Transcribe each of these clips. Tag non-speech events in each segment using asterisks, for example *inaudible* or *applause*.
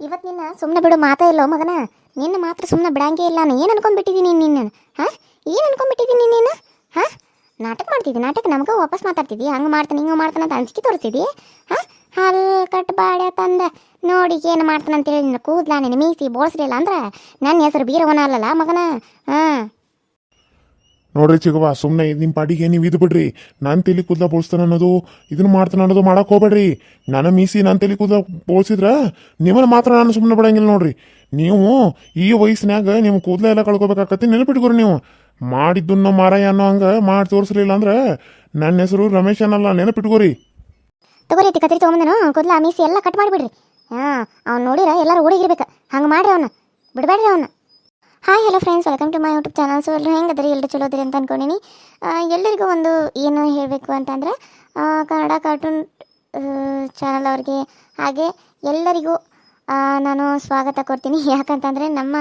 ಇವತ್ತು ನಿನ್ನ ಸುಮ್ಮನೆ ಬಿಡು ಮಾತಾ ಇಲ್ಲೋ ಮಗನ? ನಿನ್ನ ಮಾತ್ರ ಸುಮ್ಮನೆ ಬಿಡಂಗೆ ಇಲ್ಲ ನಾನು ಏನು ಅನ್ಕೊಂಡ್ಬಿಟ್ಟಿದ್ದೀನಿ ನಿನ್ನ? ಹಾಂ? ಏನು ಅನ್ಕೊಂಡ್ಬಿಟ್ಟಿದ್ದೀನಿ ನೀನು ಹಾಂ? ನಾಟಕ ಮಾಡ್ತಿದ್ದಿ, ನಾಟಕ? ನಮಗ ವಾಪಸ್ ಮಾತಾಡ್ತಿದ್ದಿ, ಹಂಗೆ ಮಾಡ್ತಾನೆ, ಹಿಂಗೆ ಮಾಡ್ತಾನೆ ಅಂತ ಅಂಜಿಕೆ ತೋರಿಸಿದಿ? ಹಾಂ? ಹಲ್ ಕಟ್ ಬಾಡ ತಂದ, ನೋಡಿ ಏನು ಮಾಡ್ತಾನೆ ಅಂತೇಳಿ ನಿನ್ನ ಕೂದ್ಲಾ, ನಿನ್ನ ಮೀಸಿ ಇಲ್ಲ ಅಂದ್ರೆ ನನ್ನ ಹೆಸರು ಬೀರವನ ಅಲ್ಲಲ್ಲ ಮಗನ? ಹಾಂ. ನೋಡ್ರಿ ಚಿಗವ ಸುಮ್ಮನೆ ನಿಮ್ಮ ಪಾಡಿಗೆ ನೀವು ಇದು ಬಿಡ್ರಿ. ನಾನು ತಲೆ ಕೂದಲ ಬೋಳ್ಸ್ತಾನೆ ಅನ್ನೋದು ಇದನ್ನ ಮಾಡ್ತಾನೆ ಅನ್ನೋದು ಮಾಡೋಕೆ ಹೋಗ್ಬೇಡ್ರಿ. ನನ್ನ ಮೀಸಿ ನಾನು ತಲೆ ಕೂದಲ ಬೋಳ್ಸಿದ್ರೆ ನಿಮ್ಮನ್ನು ಮಾತ್ರ ನಾನು ಸುಮ್ಮನೆ ಬಿಡಂಗಿಲ್ಲ ನೋಡ್ರಿ. ನೀವು ಈ ವಯಸ್ಸಿನಾಗ ನಿಮ್ಮ ಕೂದಲ ಎಲ್ಲ ಕಳ್ಕೊಬೇಕಾಗತ್ತೆ ನೆನಪಿಟ್ಕೊರಿ ನೀವು. ಮಾಡಿದ್ದನ್ನ ಮಾರಾಯ ಅನ್ನೋ ಹಂಗೆ ಮಾಡಿ ತೋರಿಸ್ಲಿಲ್ಲ ಅಂದ್ರೆ ನನ್ನ ಹೆಸರು ರಮೇಶ್ ಅನ್ನಲ್ಲ, ನೆನಪಿಟ್ಕೋರಿ. ತಗೋರಿ ಕತ್ರಿ ತೊಗೊಂಬಂದನು. ಕೂದಲ ಮೀಸಿ ಎಲ್ಲ ಕಟ್ ಮಾಡಿಬಿಡ್ರಿ. ಹಾಂ, ಅವ್ನು ನೋಡಿರ ಎಲ್ಲರೂ ಓಡಿಗಿರ್ಬೇಕು. ಹಂಗೆ ಮಾಡ್ರಿ ಅವನ್ನ ಬಿಡಬೇಡ್ರಿ ಅವನ್ನ hi hello friends welcome to my YouTube channel so ಎಲ್ಲರೂ ಹೆಂಗದ್ರಿ ಎಲ್ಲರೂ ಅದರಿ ಅಂತ ಅನ್ಕೊಂಡಿನಿ. ಎಲ್ಲರಿಗೂ ಒಂದು ಏನು ಹೇಳಬೇಕು ಅಂತಂದರೆ ಕನ್ನಡ ಕಾರ್ಟೂನ್ ಚಾನಲ್ ಅವ್ರಿಗೆ ಹಾಗೆ ಎಲ್ಲರಿಗೂ ನಾನು ಸ್ವಾಗತ ಕೊಡ್ತೀನಿ. *laughs* ಯಾಕಂತಂದರೆ ನಮ್ಮ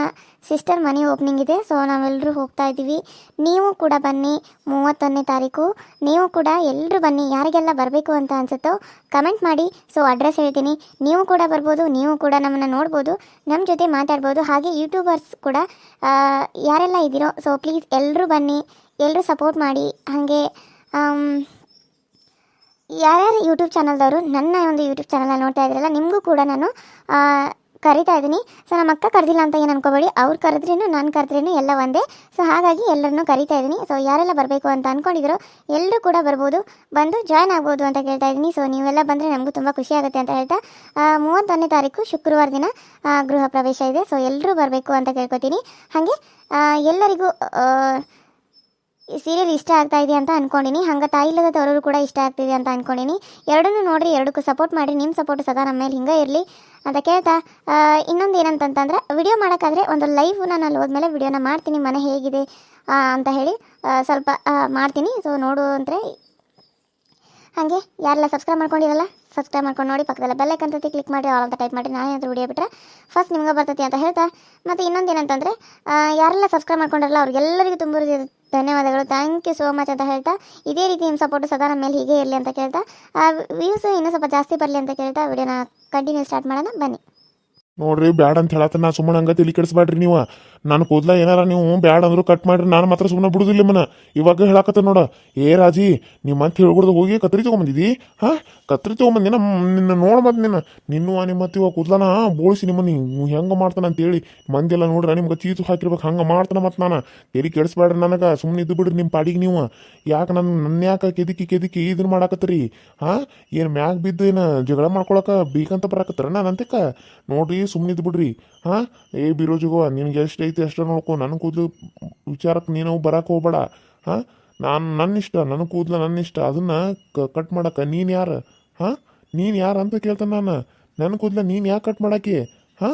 ಸಿಸ್ಟರ್ ಮನೆ ಓಪನಿಂಗ್ ಇದೆ. ಸೊ ನಾವೆಲ್ಲರೂ ಹೋಗ್ತಾ ಇದ್ದೀವಿ. ನೀವು ಕೂಡ ಬನ್ನಿ ಮೂವತ್ತೊಂದನೇ ತಾರೀಕು. ನೀವು ಕೂಡ ಎಲ್ಲರೂ ಬನ್ನಿ. ಯಾರಿಗೆಲ್ಲ ಬರಬೇಕು ಅಂತ ಅನಿಸುತ್ತೋ ಕಮೆಂಟ್ ಮಾಡಿ. ಸೊ ಅಡ್ರೆಸ್ ಹೇಳ್ತೀನಿ. ನೀವು ಕೂಡ ಬರ್ಬೋದು, ನೀವು ಕೂಡ ನಮ್ಮನ್ನು ನೋಡ್ಬೋದು ನಮ್ಮ ಜೊತೆ ಮಾತಾಡ್ಬೋದು. ಹಾಗೆ ಯೂಟ್ಯೂಬರ್ಸ್ ಕೂಡ ಯಾರೆಲ್ಲ ಇದ್ದೀರೋ ಸೊ ಪ್ಲೀಸ್ ಎಲ್ಲರೂ ಬನ್ನಿ. ಎಲ್ಲರೂ ಸಪೋರ್ಟ್ ಮಾಡಿ. ಹಾಗೆ ಯಾರ್ಯಾರು ಯೂಟ್ಯೂಬ್ ಚಾನಲ್ದವರು ನನ್ನ ಒಂದು ಯೂಟ್ಯೂಬ್ ಚಾನಲ್ನ ನೋಡ್ತಾ ಇದ್ರಲ್ಲ, ನಿಮಗೂ ಕೂಡ ನಾನು ಕರಿತಾ ಇದ್ದೀನಿ. ಸೊ ನಮ್ಮ ಅಕ್ಕ ಕರೆದಿಲ್ಲ ಅಂತ ಏನು ಅನ್ಕೋಬೇಡಿ. ಅವ್ರು ಕರೆದ್ರೇನು, ನಾನು ಕರೆದ್ರೇನು ಎಲ್ಲ ಒಂದೇ. ಸೊ ಹಾಗಾಗಿ ಎಲ್ಲರನ್ನೂ ಕರಿತಾ ಇದ್ದೀನಿ. ಸೊ ಯಾರೆಲ್ಲ ಬರಬೇಕು ಅಂತ ಅಂದ್ಕೊಂಡಿದ್ರು ಎಲ್ಲರೂ ಕೂಡ ಬರ್ಬೋದು. ಬಂದು ಜಾಯ್ನ್ ಆಗ್ಬೋದು ಅಂತ ಕೇಳ್ತಾ ಇದ್ದೀನಿ. ಸೊ ನೀವೆಲ್ಲ ಬಂದರೆ ನಮಗೂ ತುಂಬ ಖುಷಿ ಆಗುತ್ತೆ ಅಂತ ಹೇಳ್ತಾ ಮೂವತ್ತೊಂದನೇ ತಾರೀಕು ಶುಕ್ರವಾರ ದಿನ ಗೃಹ ಪ್ರವೇಶ ಇದೆ. ಸೊ ಎಲ್ಲರೂ ಬರಬೇಕು ಅಂತ ಕೇಳ್ಕೊತೀನಿ. ಹಾಗೆ ಎಲ್ಲರಿಗೂ ಈ ಸೀರಿಯಲ್ ಇಷ್ಟ ಆಗ್ತಾ ಇದೆ ಅಂತ ಅನ್ಕೊಂಡಿನಿ. ಹಂಗೆ ತಾಯಿಲ್ಲದ ತವರು ಕೂಡ ಇಷ್ಟ ಆಗ್ತಿದೆ ಅಂತ ಅನ್ಕೊಂಡಿನಿ. ಎರಡನ್ನೂ ನೋಡ್ರಿ, ಎರಡಕ್ಕೂ ಸಪೋರ್ಟ್ ಮಾಡಿ ನಿಮ್ಮ ಸಪೋರ್ಟ್ ಸದಾ ನಮ್ಮ ಮೇಲೆ ಹಿಂಗೆ ಇರಲಿ. ಅಂತ ಕೇಳ್ತಾ ಇನ್ನೊಂದು ಏನಂತಂತಂದ್ರೆ ವಿಡಿಯೋ ಮಾಡೋಕ್ಕಾದ್ರೆ ಒಂದು ಲೈವ್ ನಾನು ಅಲ್ಲಿ ಹೋದ್ಮೇಲೆ ವಿಡಿಯೋನ ಮಾಡ್ತೀನಿ. ಮನೆ ಹೇಗಿದೆ ಅಂತ ಹೇಳಿ ಸ್ವಲ್ಪ ಮಾಡ್ತೀನಿ. ಸೊ ನೋಡು ಅಂದರೆ, ಹಾಗೆ ಯಾರೆಲ್ಲ ಸಬ್ಸ್ಕ್ರೈಬ್ ಮಾಡ್ಕೊಂಡಿರಲ್ಲ ಸಬ್ಸ್ಕ್ರೈಬ್ ಮಾಡ್ಕೊಂಡು ನೋಡಿ ಪಕ್ಕದಲ್ಲ ಬೆಲ್ಲೈಕ್ ಕಂತತಿ ಕ್ಲಿಕ್ ಮಾಡಿ ಆಲ್ ಅಂತ ಟೈಪ್ ಮಾಡಿ ನಾನೇ ಅಂತ ವಿಡಿಯೋ ಬಿಟ್ಟರೆ ಫಸ್ಟ್ ನಿಮ್ಗೆ ಬರ್ತೈತಿ ಅಂತ ಹೇಳ್ತಾ. ಮತ್ತು ಇನ್ನೊಂದು ಏನಂತಂದರೆ ಯಾರೆಲ್ಲ ಸಬ್ಸ್ಕ್ರೈಬ್ ಮಾಡ್ಕೊಂಡಿರಲ್ಲ, ಅವ್ರಿಗೆಲ್ಲರಿಗೂ ತುಂಬ ಧನ್ಯವಾದಗಳು. ಥ್ಯಾಂಕ್ ಯು ಸೋ ಮಚ್ ಅಂತ ಹೇಳ್ತಾ, ಇದೇ ರೀತಿ ನಿಮ್ಮ ಸಪೋರ್ಟ್ ಸದಾ ನಮ್ಮ ಮೇಲೆ ಹೀಗೆ ಇರಲಿ ಅಂತ ಕೇಳ್ತಾ ವ್ಯೂಸ್ ಇನ್ನೂ ಸ್ವಲ್ಪ ಜಾಸ್ತಿ ಬರಲಿ ಅಂತ ಕೇಳ್ತಾ, ವಿಡಿಯೋನ ಕಂಟಿನ್ಯೂ ಸ್ಟಾರ್ಟ್ ಮಾಡೋಣ, ಬನ್ನಿ. ನೋಡ್ರಿ, ಬ್ಯಾಡ ಅಂತ ಹೇಳತ್ತ ನಾ ಸುಮ್ಮನೆ ಹಂಗ ತಲೆ ಕೆಡಿಸ್ಬೇಡ್ರಿ ನೀವು. ನಾನು ಕೂದ್ಲ ಏನಾರ ನೀವು ಬ್ಯಾಡ ಅಂದ್ರು ಕಟ್ ಮಾಡ್ರಿ, ನಾನು ಮಾತ್ರ ಸುಮ್ಮನೆ ಬಿಡುದಿಲ್ಲ ಮನ ಇವಾಗ ಹೇಳಾಕತ್ತ ನೋಡ. ಏ ರಾಜಿ ನಿಮ್ಮ ಅಂತ ಹೇಳ್ಕೊಡ್ದು ಹೋಗಿ ಕತ್ರಿ ತಗೊಂಬಂದಿದಿ? ಹಾ? ಕತ್ರಿ ತೊಗೊಂಬಂದಿನ ನಿನ್ನ ನೋಡ ಮತ್ತೆ ನಿನ್ನ. ನಿನ್ನ ನಿಮ್ಮ ಮತ್ತೆ ಇವಾಗ ಕೂದ್ಲನ ಬೋಳಿಸಿ ನಿಮ್ಮನ್ನ ನೀವು ಹೆಂಗೆ ಮಾಡ್ತಾನ ಅಂತೇಳಿ ಮಂದಿಲ್ಲ ನೋಡ್ರಿ ನಿಮ್ಗೆ ಚೀತು ಹಾಕಿರ್ಬೇಕು, ಹಂಗೆ ಮಾಡ್ತಾನ ಮತ್ತೆ ನಾನು. ತೆರಿ ಕೆಡಿಸ್ಬೇಡ್ರಿ ನನಗೆ ಸುಮ್ಮನೆ ಇದ್ದು ಬಿಡ್ರಿ ನಿಮ್ಮ ಪಾಡಿಗೆ ನೀವು. ಯಾಕೆ ನನ್ನ ನನ್ನ ಯಾಕೆ ಕೆದಕಿ ಕೆದಕಿ ಇದನ್ನ ಮಾಡಾಕತ್ರಿ? ಹಾ? ಏನು ಮ್ಯಾಗ ಬಿದ್ದು ಏನು ಜಗಳ ಮಾಡ್ಕೊಳಕ ಬೀಕಂತ ಬರಾಕತ್ತಾರ ನಾನು ಅಂತಕ್ಕ ನೋಡ್ರಿ ಸುಮ್ಮನೆ ಇದ್ದು ಬಿಡ್ರಿ. ಹಾ? ಏ ಬಿರೋಜಿಗೋ, ನಿನ್ಗೆ ಎಷ್ಟು ಐತಿ ಅಷ್ಟೇ ನೋಡ್ಕೊ ನನ್ನ ಕೂದಲು ವಿಚಾರಕ್ಕೆ ನೀನು ಬರಕ್ಕೆ ಹೋಗ್ಬೇಡ. ಹಾ? ನಾನು ನನ್ನ ಇಷ್ಟ ನನ್ನ ಕೂದಲು ನನ್ನ ಇಷ್ಟ ಅದನ್ನ ಕಟ್ ಮಾಡಕ್ಕೆ ನೀನು ಯಾರು? ಹಾ? ನೀನು ಯಾರು ಅಂತ ಕೇಳ್ತಾನೆ ನಾನು. ನನ್ನ ಕೂದಲ ನೀನು ಯಾಕೆ ಕಟ್ ಮಾಡಾಕಿ ಹಾ?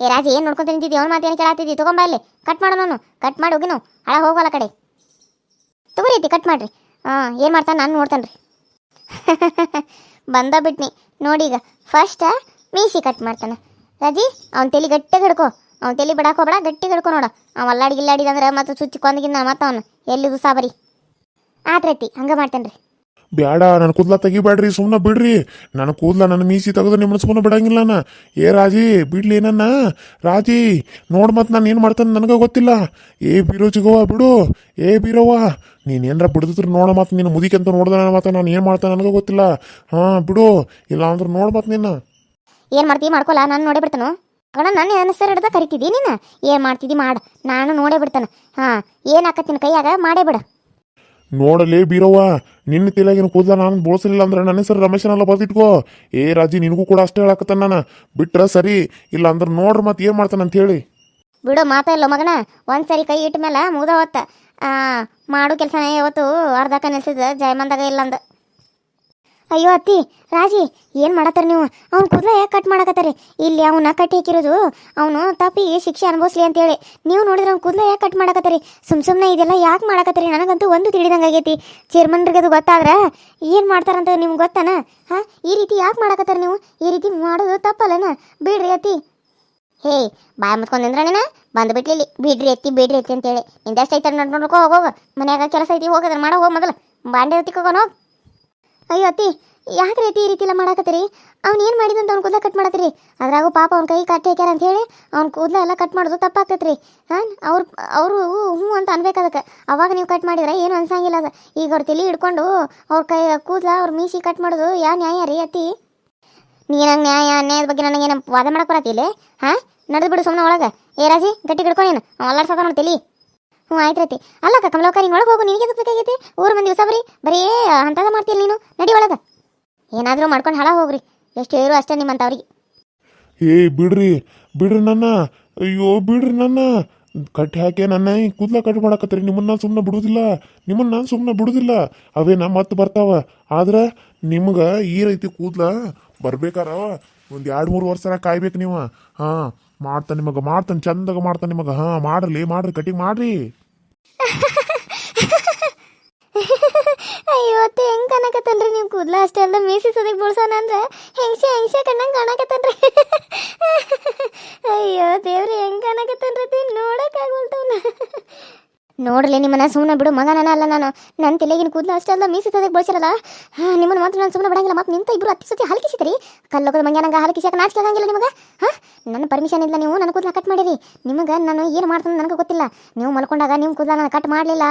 ಏ ರಾಜಿ, ಏನು ನೋಡ್ಕೊಂತ ನಿಂತಿದ್ದಿ? ಅವ್ನ ಮಾತೇನು ಕೇಳತ್ತಿದ್ದಿ ತಗೊಂಬ ಇಲ್ಲಿ. ಕಟ್ ಮಾಡು ನಾನು. ಕಟ್ ಮಾಡಿ, ಹೋಗಿನು. ಹಳ ಹೋಗಲ್ಲ ಕಡೆ. ತಗೋರಿ ಕಟ್ ಮಾಡ್ರಿ. ಹಾಂ ಏನು ಮಾಡ್ತಾನೆ ನಾನು ನೋಡ್ತಾನೆ ರೀ *laughs* ಬಂದ ಬಿಟ್ನಿ. ನೋಡಿ ಈಗ ಫಸ್ಟ್ ಮೀಸಿ ಕಟ್ ಮಾಡ್ತಾನೆ. ರಾಜಿ, ಅವ್ನ ತಲೆ ಗಟ್ಟಿಗೆ ಹಿಡ್ಕೊ. ಅವ್ನ ತಲೆ ಬಿಡಾಕ್ ಹೋಗ್ಬೇಡ ಗಟ್ಟಿ ಹಿಡ್ಕೊ ನೋಡ. ಅವ ಅಲ್ಲಾಡಿ ಗಿಲ್ಲಾಡಿದಂದ್ರೆ ಮತ್ತೆ ಚುಚ್ಚಿ ಕೊಂದಗಿಂದ ಮತ್ತೆ ಅವನು. ಎಲ್ಲಿದು ಸಾಬರಿ ಆತ್ರೈತಿ ಹಂಗೆ ಮಾಡ್ತೇನೆ ರೀ ಬ್ಯಾಡ ನನ್ನ ಕೂದ್ಲ ತೆಗಿಬೇಡ್ರಿ ಸುಮ್ಮನೆ ಬಿಡ್ರಿ. ನನ್ನ ಕೂದ್ಲ ನನ್ನ ಮೀಸಿ ತೆಗೆದು ನಿಮ್ಮನ್ನ ಸುಮ್ಮನೆ ಬಿಡಂಗಿಲ್ಲ ನಾ ಏ ರಾಜಿ ಬಿಡ್ಲಿ ನನ್ನ ರಾಜಿ ನೋಡ್ ಮತ್ತೆ ನಾನು ಏನು ಮಾಡ್ತಾನೆ ನನಗೆ ಗೊತ್ತಿಲ್ಲ. ಏ ಬೀರೋಜಿಗೋವ ಬಿಡು. ಏ ಬೀರವ್ವ ನೀನೇನರ ಬಿಡ್ದಿದ್ರು ನೋಡ ಮತ್ತೆ ನಿನ್ನ ಮುದಿಕಂತ ನೋಡ್ದ ಮತ್ತೆ ನಾನು ಏನು ಮಾಡ್ತಾನೆ ನನಗೆ ಗೊತ್ತಿಲ್ಲ. ಹಾಂ ಬಿಡು. ಇಲ್ಲ ಅಂದ್ರೆ ನೋಡ್ ಮತ್ತೆ ನಿನ್ನ. ಏನು ಮಾಡ್ತೀವಿ ಮಾಡ್ಕೊಲ್ಲ ನಾನು ನೋಡೇ ಬಿಡ್ತಾನು. ಕಣ ನನ್ನ ಹೆಸರು ಹಿಡ್ದ ಕರಿತಿದ್ದಿ ನೀನು? ಏನು ಮಾಡ್ತಿದ್ದಿ ಮಾಡ ನಾನು ನೋಡೇ ಬಿಡ್ತಾನೆ. ಹಾಂ ಏನು ಹಾಕತ್ತಿನ ಕೈಯಾಗ? ಮಾಡೇ ಬಿಡ. ನೋಡಲೇ ಬೀರವ್ವ ನಿನ್ನ ತಿಲಾಗಿನ ಕೂದಲ ನಾನು ಬೋಳಿಸಲಿಲ್ಲ ಅಂದ್ರೆ ನನ್ನ ಹೆಸರು ರಮೇಶನೆಲ್ಲ ಬರ್ದಿಟ್ಕೋ ಏ ರಾಜಿ ನಿನಗೂ ಕೂಡ ಅಷ್ಟೇ ಹೇಳಕತ್ತಾನ ನಾನು. ಬಿಟ್ರೆ ಸರಿ ಇಲ್ಲ ಅಂದ್ರೆ ನೋಡ್ರಿ ಮತ್ತೆ ಏನು ಮಾಡ್ತಾನೆ ಅಂತ ಹೇಳಿ ಬಿಡು ಮಾತಾ ಇಲ್ಲ ಮಗನ. ಒಂದ್ಸರಿ ಕೈ ಇಟ್ಟ ಮೇಲೆ ಮುಗ್ದ ಹೊತ್ತ ಆ, ಮಾಡು ಕೆಲಸನೇ ಯಾವತ್ತು ಅರ್ಧಕ್ಕ ನಿಲ್ಸಿದ ಜಯಮಂದಾಗ ಇಲ್ಲ ಅಂದ ಅಯ್ಯೋ ಅತ್ತಿ, ರಾಜಿ, ಏನು ಮಾಡತ್ತಾರ ನೀವು? ಅವ್ನ ಕೂದಲ ಯಾಕೆ ಕಟ್ ಮಾಡಕತ್ತಾರೆ? ಇಲ್ಲಿ ಅವನ್ನ ಕಟ್ಟಿ ಹಾಕಿರೋದು ಅವನು ತಪ್ಪಿಗೆ ಶಿಕ್ಷೆ ಅನುಭವಿಸ್ಲಿ ಅಂತೇಳಿ. ನೀವು ನೋಡಿದ್ರೆ ಅವ್ನ ಕೂದಲ ಯಾಕೆ ಕಟ್ ಮಾಡಕತ್ತಾರೆ? ಸುಮ್ ಸುಮ್ಮನೆ ಇದೆಲ್ಲ ಯಾಕೆ ಮಾಡಕತ್ತಾರೆ? ನನಗಂತೂ ಒಂದು ತಿಳಿದಂಗೆ ಆಗೈತಿ ಚೇರ್ಮನ್ರಿಗೆ ಅದು ಗೊತ್ತಾದ್ರೆ ಏನು ಮಾಡ್ತಾರಂತ ನಿಮ್ಗೆ ಗೊತ್ತಾನ? ಹಾಂ, ಈ ರೀತಿ ಯಾಕೆ ಮಾಡಕತ್ತಾರೆ ನೀವು? ಈ ರೀತಿ ಮಾಡೋದು ತಪ್ಪಲ್ಲನ? ಬಿಡ್ರಿ ಅತ್ತಿ. ಹೇ, ಬಾಯ್ ಮುಚ್ಕೊಂಡ್ರ ನೀನ? ಬಂದು ಬಿಟ್ಲಿ ಬಿಡ್ರಿ ಎತ್ತಿ ಬಿಡ್ರಿ ಎತ್ತಿ ಅಂತೇಳಿ. ನಿಂದೆಷ್ಟು ಐತೆ ನೋಡ್ ನೋಡ್ಕೋ ಹೋಗೋಗ ಮನ್ಯಾಗ ಕೆಲಸ ಐತಿ ಹೋಗದ್ರ ಮಾಡೋ, ಹೋಗ್ ಮೊದಲು. ಬಾಂಡೆ ತಿಕ್ಕೋನು ಹೋಗ್. ಅಯ್ಯೋ ಅತ್ತಿ, ಯಾಕೆ ರೀತಿ ಈ ರೀತಿ ಎಲ್ಲ ಮಾಡಾಕತ್ತೀರಿ? ಅವ್ನು ಏನು ಮಾಡಿದಂತ ಅವ್ನು ಕೂದಲ ಕಟ್ ಮಾಡತ್ತೀರಿ? ಅದ್ರಾಗೂ ಪಾಪ ಅವ್ನ ಕೈ ಕಟ್ಟಿ ಹಾಕ್ಯಾರ ಅಂತ ಹೇಳಿ ಅವ್ನ ಕೂದಲ ಎಲ್ಲ ಕಟ್ ಮಾಡೋದು ತಪ್ಪಾಗ್ತೈತ್ರಿ. ಹಾಂ, ಅವ್ರು, ಅವರು ಹ್ಞೂ ಅಂತ ಅನ್ಬೇಕದಕ್ಕೆ ಅವಾಗ ನೀವು ಕಟ್ ಮಾಡಿದ್ರೆ ಏನು ಅನ್ಸಂಗಿಲ್ಲ ಅದು. ಈಗ ಅವ್ರು ತಲೆ ಹಿಡ್ಕೊಂಡು ಅವ್ರ ಕೈ, ಕೂದಲ ಅವ್ರ ಮೀಸಿ ಕಟ್ ಮಾಡೋದು ಯಾ ನ್ಯಾಯ ರೀ ಅತ್ತಿ? ನೀ ನಂಗೆ ನ್ಯಾಯ, ಅನ್ಯಾಯದ ಬಗ್ಗೆ ನನಗೇನು ವಾದ ಮಾಡಕ್ಕೆ ಬರತ್ತಿಲ್ಲ ಹಾಂ, ನಡೆದು ಬಿಡು ಸುಮ್ಮನೆ ಒಳಗೆ. ಏ ರಾಜಿ, ಗಟ್ಟಿ ಹಿಡ್ಕೊ ನೀನು. ಅವ ತಿಳಿ ನೋಡಿ ತಲಿ. ಹ್ಞೂ, ಆಯ್ತು ರತಿ. ಅಲ್ಲ ಕಮಲಕ್ಕ, ನೀನು ಒಳಗೆ ಹೋಗು, ನಿನಗೆ ಬೇಕಾಗೈತಿ? ಊರು ಮಂದಿ ದಿವಸ ಬರೀ ಅಂತದ ಮಾಡ್ತೀಯ ನೀನು? ನಡಿ ಒಳಗೆ. ಏನಾದರೂ ಮಾಡ್ಕೊಂಡು ಹಳ ಹೋಗ್ರಿ. ಎಷ್ಟು ಹೇಳು ಅಷ್ಟೇ ನಿಮ್ಮಂಥವ್ರಿಗೆ ಏ, ಬಿಡ್ರಿ ಬಿಡ್ರಿ ನನ್ನ. ಅಯ್ಯೋ, ಬಿಡ್ರಿ ನನ್ನ. ಕಟ್ಟಿ ಹಾಕಿ ನನ್ನ ಈ ಕೂದ್ಲ ಕಟ್ ಮಾಡಕತ್ತೀರಿ. ನಿಮ್ಮನ್ನ ಸುಮ್ಮನೆ ಬಿಡುದಿಲ್ಲ. ನಿಮ್ಮನ್ನ ನಾನು ಸುಮ್ಮನೆ ಬಿಡುದಿಲ್ಲ. ನಮ್ಮ ಮತ್ತೆ ಬರ್ತಾವ. ಆದ್ರೆ ನಿಮ್ಗೆ ಈ ರೀತಿ ಕೂದಲ ಬರ್ಬೇಕಾರ? ಒಂದು ಎರಡು ಮೂರು ವರ್ಷ ಕಾಯ್ಬೇಕು ನೀವು. ಹಾಂ. ಮಾಡ್ತಾನೆ ನಿಮಗ ಮಾಡ್ತಾನೆ, ಚಂದಾಗ ಮಾಡ್ತಾನೆ ನಿಮಗ ಹಾ, ಮಾಡ್ರಿ ಮಾಡ್ರಿ, ಕಟಿಂಗ್ ಮಾಡ್ರಿ. ಅತ್ತೆ, ಹೆಂಗ್ ಕಾಣಕತ್ತನ್ರಿ ನೀವು ಕೂದಲ ಅಷ್ಟೇ ಅಲ್ಲ ಮೀಸಿ ಸದಕ್ ಬಿಡ್ಸೋಣ ಅಂದ್ರೆ ಹೆಂಗ್ಸೆ ಹೆಂಗ್ಸೆ ಕಣ್ಣಂಗೆ ಕಾಣಕತ್ತನ್ರಿ? ಅಯ್ಯೋ, ದೇವ್ರಿ, ಹೆಂಗ್ ಕಾಣಕತ್ತನ್ರಿ ನೋಡಕ್ಕಾಗಲ್ತವ್ನ ನೋಡ್ಲಿ ನಿಮ್ಮನ್ನ ಸುಮ್ಮನೆ ಬಿಡು. ಮಗ ನಾನು ಅಲ್ಲ ನಾನು. ನನ್ನ ತಲೆಗಿನ ಕೂದಲು ಅಷ್ಟೆಲ್ಲ ಮೀಸಿತದಕ್ಕೆ ಬಳಸಿರಲ್ಲ ನಿಮ್ಮನ್ನ ಮಾತ್ರ ನಾನು ಸುಮ್ಮನೆ ಬಿಡಂಗಿಲ್ಲ. ಮತ್ತೆ ನಿಂತ ಇಬ್ರು ಹತ್ತಿ ಸತಿ ಹಲ್ಕಿಸಿದ್ರಿ ಕಲ್ಲೋಗದ ಮಂಗ್ಯ ನಂಗೆ ನಾಚಿಕೆ ಆಗಂಗಿಲ್ಲ ನಿಮಗೆ? ಹಾಂ? ನನ್ನ ಪರ್ಮಿಷನ್ ಇಲ್ಲ ನೀವು ನನ್ನ ಕೂದಲ ಕಟ್ ಮಾಡಿರಿ. ನಿಮಗೆ ನಾನು ಏನು ಮಾಡ್ತಾನೆ ನನಗೆ ಗೊತ್ತಿಲ್ಲ. ನೀವು ಮಲ್ಕೊಂಡಾಗ ನಿಮ್ಮ ಕೂದಲ ನಾನು ಕಟ್ ಮಾಡಲಿಲ್ಲ.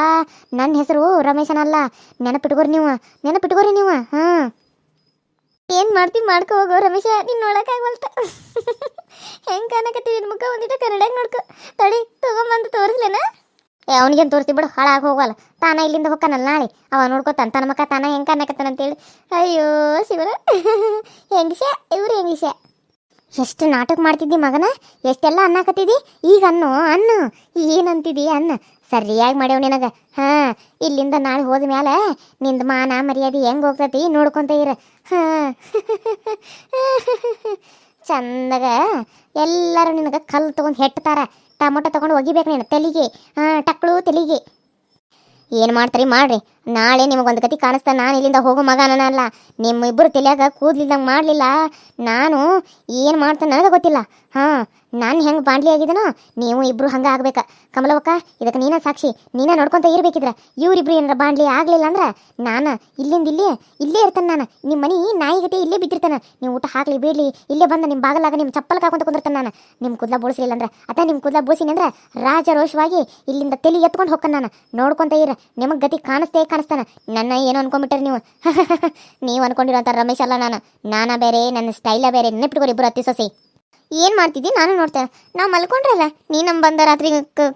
ನನ್ನ ಹೆಸರು ರಮೇಶನ ರಮೇಶನಲ್ಲ ನೆನಪಿಟ್ಕೋರಿ ನೀವು. ನೆನಪಿಟ್ಕೋರಿ ನೀವು. ಹಾಂ. ಏನು ಮಾಡ್ತೀವಿ ಮಾಡ್ಕೊ ಹೋಗೋ ರಮೇಶ, ನೀನು ನೋಡೋಕ್ಕಾಗಲ್ತ *laughs* ಹೆಂಗೆ ಕಾಣಕತ್ತೀವಿ ನಿನ್ನ ಮುಖ ಒಂದಿಟ್ಟು ಕನ್ನಡ ನೋಡ್ಕೊ. ತಡಿ, ತಗೊಂಬಂದು ತೋರಿಸ್ಲೇನಾ? ಅವನಿಗೇನು ತೋರಿಸಿ ಬಿಡು, ಹಾಳಾಗಿ ಹೋಗಲ್ಲ ತಾನ ಇಲ್ಲಿಂದ ಹೋಗ್ತಾನಲ್ಲ ನಾಳೆ. ಅವ ನೋಡ್ಕೊತಾನ, ತನ್ನ ಮಕ್ಕ ತಾನ ಹೆಂಗೆ ಕಾಣಕತ್ತಾನ ಅಂತೇಳಿ ಅಯ್ಯೋ, ಶಿವರ. ಹೆಂಗಿಸೆ? ಇವ್ರು ಹೆಂಗಿಸೆ? ಎಷ್ಟು ನಾಟಕ ಮಾಡ್ತಿದ್ದಿ ಮಗನ? ಎಷ್ಟೆಲ್ಲ ಅನ್ನಕತ್ತಿದ್ದಿ ಈಗ ಅನ್ನು ಅನ್ನು. ಏನಂತಿದಿ ಅನ್ನ? ಸರಿಯಾಗಿ ಮಾಡ್ಯಾವ ನಿನಗೆ. ಹಾಂ, ಇಲ್ಲಿಂದ ನಾಳೆ ಹೋದ ಮೇಲೆ ನಿಂದ ಮಾನ, ಮರ್ಯಾದೆ ಹೆಂಗೆ ಹೋಗ್ತತಿ ನೋಡ್ಕೊಂತ ಇರ. ಹಾಂ. ಚಂದಾಗ ಎಲ್ಲರೂ ನಿನಗೆ ಕಲ್ಲು ತಗೊಂಡು ಹೆಟ್ತಾರ. ಟೊಮೊಟೊ ತಗೊಂಡು ಒಗಿಬೇಕು ನೀನು ತಲೆಗೆ. ಹಾಂ ಟಕ್ಳು ತಲೆಗೆ. ಏನು ಮಾಡ್ತೀರಿ? ಮಾಡ್ರಿ. ನಾಳೆ ನಿಮಗೊಂದು ಗತಿ ಕಾಣಿಸ್ತಾ ನಾನು ಇಲ್ಲಿಂದ ಹೋಗೋ ಮಗನಲ್ಲ ನಿಮ್ಮ ಇಬ್ಬರು ತಲೆಯಾಗ ಕೂದಲಿಲ್ದಂಗೆ ಮಾಡಲಿಲ್ಲ. ನಾನು ಏನು ಮಾಡ್ತಾನೆ ನನಗೆ ಗೊತ್ತಿಲ್ಲ. ಹಾಂ, ನಾನು ಹೆಂಗೆ ಬಾಂಡ್ಲಿ ಆಗಿದನೋ ನೀವು ಇಬ್ಬರು ಹಂಗೆ ಆಗ್ಬೇಕ. ಕಮಲವಕ್ಕ ಇದಕ್ಕೆ ನೀನ ಸಾಕ್ಷಿ. ನೀನ ನೋಡ್ಕೊಂತ ಇರ್ಬೇಕಿದ್ರೆ ಇವರಿಬ್ರು ಏನಾರ ಬಾಂಡ್ಲಿ ಆಗಲಿಲ್ಲ ಅಂದ್ರೆ ನಾನು ಇಲ್ಲಿಂದ ಇಲ್ಲಿ, ಇಲ್ಲೇ ಇರ್ತಾನೆ ನಾನು. ನಿಮ್ಮ ಮನೆ ನಾಯಿಗತೆ ಇಲ್ಲೇ ಬಿದ್ದಿರ್ತಾನೆ. ನೀವು ಊಟ ಹಾಕ್ಲಿ ಬಿಡಲಿ ಇಲ್ಲೇ ಬಂದು ನಿಮ್ಮ ಬಾಗಲಾಗ ನಿಮ್ಮ ಚಪ್ಪಲ್ ಕಾಕೊಂತ ಕುಂದಿರ್ತಾನೆ ನಾನು. ನಿಮ್ಮ ಕೂದಲ ಬೋಳಿಸಲಿಲ್ಲ ಅಂದ್ರೆ ಅಥವಾ ನಿಮ್ಮ ಕೂದಲ ಬೋಸಿನಿ ಅಂದ್ರೆ ರಾಜರೋಷವಾಗಿ ಇಲ್ಲಿಂದ ತಲೆ ಎತ್ಕೊಂಡು ಹೋಗ್ತಾನೆ ನಾನು. ನೋಡ್ಕೊಂತ ಇರ, ನಿಮಗೆ ಗತಿ ಕಾಣಿಸ್ತೇ ಕಾಣಿಸ್ತಾನೆ. ನನ್ನ ಏನು ಅನ್ಕೊಂಬಿಟ್ರಿ ನೀವು. *laughs* ನೀವು ಅನ್ಕೊಂಡಿರೋಂಥ ರಮೇಶ್ ಅಲ್ಲ ನಾನು. ನಾನ ಬೇರೆ, ನನ್ನ ಸ್ಟೈಲ ಬೇರೆ. ನೆನಪಿಟ್ಕೊರಿ ಇಬ್ಬರು ಹತ್ತಿ ಸೊಸಿ. ಏನು ಮಾಡ್ತಿದ್ದಿ? ನಾನು ನೋಡ್ತೇನೆ ನಾವು ಮಲ್ಕೊಂಡ್ರಲ್ಲ? ನೀ ನಮ್ಮ ಬಂದ ರಾತ್ರಿ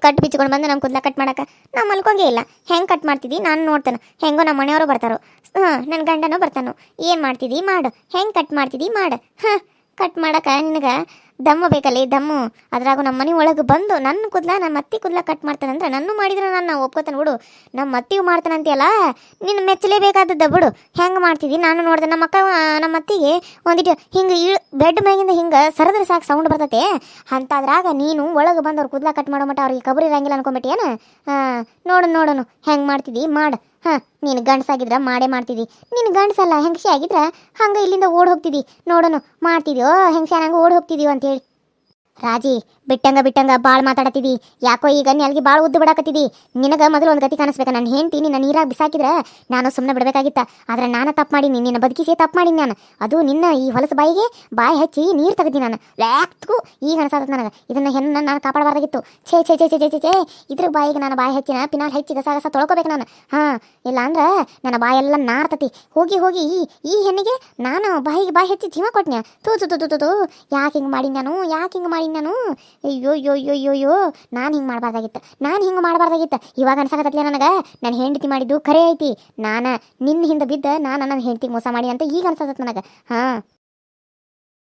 ಕಟ್ ಬಿಚ್ಕೊಂಡು ಬಂದು ನಮ್ಮ ಕೂದಲ ಕಟ್ ಮಾಡಕ್ಕೆ ನಾವು ಮಲ್ಕೊಂಗೇ ಇಲ್ಲ. ಹೆಂಗೆ ಕಟ್ ಮಾಡ್ತಿದ್ದಿ? ನಾನು ನೋಡ್ತೇನೆ. ಹೆಂಗೋ ನಮ್ಮ ಮನೆಯವರು ಬರ್ತಾರೋ. ಹಾಂ ನನ್ನ ಗಂಡನೂ ಬರ್ತಾನೋ. ಏನು ಮಾಡ್ತಿದ್ದಿ? ಮಾಡು. ಹೆಂಗೆ ಕಟ್ ಮಾಡ್ತಿದ್ದಿ? ಮಾಡು. ಹಾಂ. ಕಟ್ ಮಾಡಕ್ಕೆ ನಿನಗೆ ದಮ್ಮು ಬೇಕಲ್ಲಿ? ದಮ್ಮು. ಅದ್ರಾಗ ನಮ್ಮ ಮನೆ ಒಳಗೆ ಬಂದು ನನ್ನ ಕುದ್ಲ ನಮ್ಮ ಅತ್ತಿ ಕೂದಲ ಕಟ್ ಮಾಡ್ತಾನಂದ್ರೆ ನನ್ನ ಮಾಡಿದ್ರೆ ನಾನು ಒಪ್ಕೋತಾನೆ ಬಿಡು. ನಮ್ಮ ಅತ್ತಿಗೂ ಮಾಡ್ತಾನಂತೀಯಲ್ಲ ನಿನ್ನ ಮೆಚ್ಚಲೇಬೇಕಾದದ್ದು ಬಿಡು. ಹೆಂಗೆ ಮಾಡ್ತಿದ್ದಿ ನಾನು ನೋಡ್ದೆ ನಮ್ಮ ಅಕ್ಕ ನಮ್ಮ ಅತ್ತಿಗೆ ಒಂದಿಟ್ಟು ಹಿಂಗೆ ಇಳ್, ಬೆಡ್ ಮ್ಯಾಗಿಂದ ಹಿಂಗೆ ಸರದ್ರೆ ಸಾಕು ಸೌಂಡ್ ಬರ್ತೈತೆ. ಅಂತಾದ್ರಾಗ ನೀನು ಒಳಗೆ ಬಂದು ಕುದ್ಲ ಕೂದಲ ಕಟ್ ಮಾಡೋ ಮಟ್ಟ ಅವ್ರಿಗೆ ಕಬರಿ ಇರಂಗಿಲ್ಲ ಅನ್ಕೊಂಬಿಟ್ಟಿಯೇನ ಹಾಂ ನೋಡು, ನೋಡೋನು. ಹೆಂಗೆ ಮಾಡ್ತಿದ್ದಿ ಮಾಡು. ಹಾಂ, ನೀನು ಗಂಡಸಾಗಿದ್ರ ಮಾಡೇ ಮಾಡ್ತಿದ್ದಿ ನೀನು ಗಂಡಸಲ್ಲ ಹೆಂಗಸೆ ಆಗಿದ್ರ ಹಂಗೆ ಇಲ್ಲಿಂದ ಓಡ್ ಹೋಗ್ತಿದ್ದಿ ನೋಡೋನು, ಮಾಡ್ತಿದ್ಯೋ ಹೆಂಗಸೆ ನಂಗೆ ಓಡ್ ಹೋಗ್ತಿದ್ಯೋ ಅಂತೇಳಿ ರಾಜಿ ಬಿಟ್ಟಂಗ ಬಿಟ್ಟಂಗ ಭಾಳ ಮಾತಾಡತ್ತಿದಿ. ಯಾಕೋ ಈಗ ನೆಲ್ಗೆ ಭಾಳ ಉದ್ದು ಬಿಡಾಕತ್ತಿದಿ. ನಿನಗ ಮೊದಲು ಒಂದು ಗತಿ ಕಾಣಿಸ್ಬೇಕು. ನನ್ನ ಹೆಂಡ್ತಿ ನಿನ್ನ ನೀರಾಗ ಬಿಸಾಕಿದ್ರೆ ನಾನು ಸುಮ್ಮನೆ ಬಿಡಬೇಕಾಗಿತ್ತ. ಆದ್ರೆ ನಾನು ತಪ್ಪು ಮಾಡೀನಿ, ನಿನ್ನ ಬದುಕಿಸೇ ತಪ್ಪು ಮಾಡೀನಿ ನಾನು. ಅದು ನಿನ್ನ ಈ ಹೊಲಸು ಬಾಯಿಗೆ ಬಾಯಿ ಹಚ್ಚಿ ನೀರು ತೆಗೆದಿ ನಾನು. ಲ್ಯಾಕ್ತು ಈಗ ಅನ್ಸಾತದ ನನಗೆ. ಇದನ್ನ ಹೆಣ್ಣು ನಾನು ಕಾಪಾಡಬಾರ್ದಾಗಿತ್ತು. ಛೇ ಛೇ ಛೇ ಛೇ ಛೇ ಛೇ ಇದ್ರ ಬಾಯಿಗೆ ನಾನು ಬಾಯಿ ಹಚ್ಚಿನ, ಪಿನಾಲ್ ಹಚ್ಚಿ ಗಸ ಗಸ ತೊಳ್ಕೊಬೇಕು ನಾನು. ಹಾಂ ಇಲ್ಲ ಅಂದ್ರೆ ನನ್ನ ಬಾಯೆಲ್ಲ ನಾರ್ತತಿ. ಹೋಗಿ ಹೋಗಿ, ಈ ಈ ಹೆಣ್ಣಿಗೆ ನಾನು ಬಾಯಿಗೆ ಬಾಯಿ ಹಚ್ಚಿ ಜೀವ ಕೊಟ್ನ್ಯಾ? ತು ತು ತು ತು ತು ಯಾಕೆ ಹಿಂಗೆ ಮಾಡಿ ನಾನು? ಯಾಕೆ ಹಿಂಗೆ ಮಾಡಿ ನಾನು? ಅಯ್ಯೋ ಯೋ ಯೋ ಯೋ ಅಯ್ಯೋ, ನಾನು ಹಿಂಗೆ ಮಾಡಬಾರ್ದಾಗಿತ್ತು. ನಾನು ಹಿಂಗೆ ಮಾಡಬಾರ್ದಾಗಿತ್ತು. ಇವಾಗ ಅನ್ಸಾಕತ್ತಲ್ಲ ನನಗೆ? ನನ್ನ ಹೆಂಡತಿ ಮಾಡಿದ್ದು ಖರೆ ಐತಿ. ನಾನು ನಿನ್ನ ಹಿಂದೆ ಬಿದ್ದ ನಾನು ನನ್ನ ಹೆಂಡತಿಗೆ ಮೋಸ ಮಾಡಿ ಅಂತ ಈಗ ಅನ್ಸತ್ತ ನನಗೆ. ಹಾಂ.